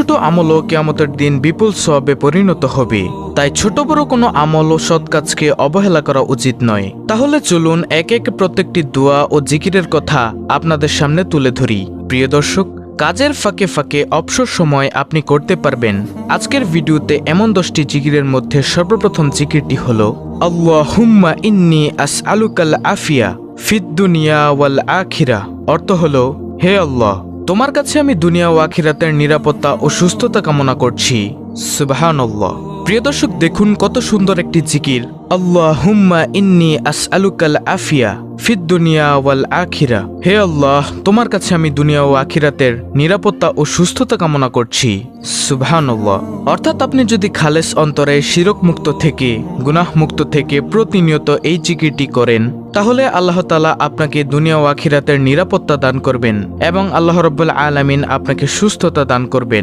ছোট আমলও কেয়ামতের দিন বিপুল সবে পরিণত হবে। তাই ছোট বড় কোনো আমল ও সৎ কাজকে অবহেলা করা উচিত নয়। তাহলে চলুন এক এক প্রত্যেকটি দোয়া ও জিকিরের কথা আপনাদের সামনে তুলে ধরি। প্রিয় দর্শক, কাজের ফাঁকে ফাঁকে অবসর সময় আপনি করতে পারবেন। আজকের ভিডিওতে এমন দশটি জিকিরের মধ্যে সর্বপ্রথম জিকিরটি হল আল্লাহ হুম্মা ইন্নি আস আলুকাল আফিয়া ফিদ দুনিয়া ওয়াল আখিরা। অর্থ হল, হে আল্লাহ তোমার কাছে আমি দুনিয়া ও আখিরাতের নিরাপত্তা ও সুস্থতা কামনা করছি। সুবহানাল্লাহ। প্রিয় দর্শক, দেখুন কত সুন্দর একটি জিকির। আল্লাহ হুম্মা ইন্নি আস আলুকাল আফিয়া ফিদ দুনিয়া ওয়াল আখিরা। হে আল্লাহ, তোমার কাছে আমি দুনিয়া ও আখিরাতের নিরাপত্তা ও সুস্থতা কামনা করছি। সুবহানাল্লাহ। অর্থাৎ আপনি যদি খালেস অন্তরে শিরক মুক্ত থেকে গুনাহ মুক্ত থেকে প্রতিনিয়ত এই জিকিরটি করেন, তাহলে আল্লাহ তালা আপনাকে দুনিয়া ও আখিরাতের নিরাপত্তা দান করবেন এবং আল্লাহ রব্বুল আলামিন আপনাকে সুস্থতা দান করবেন।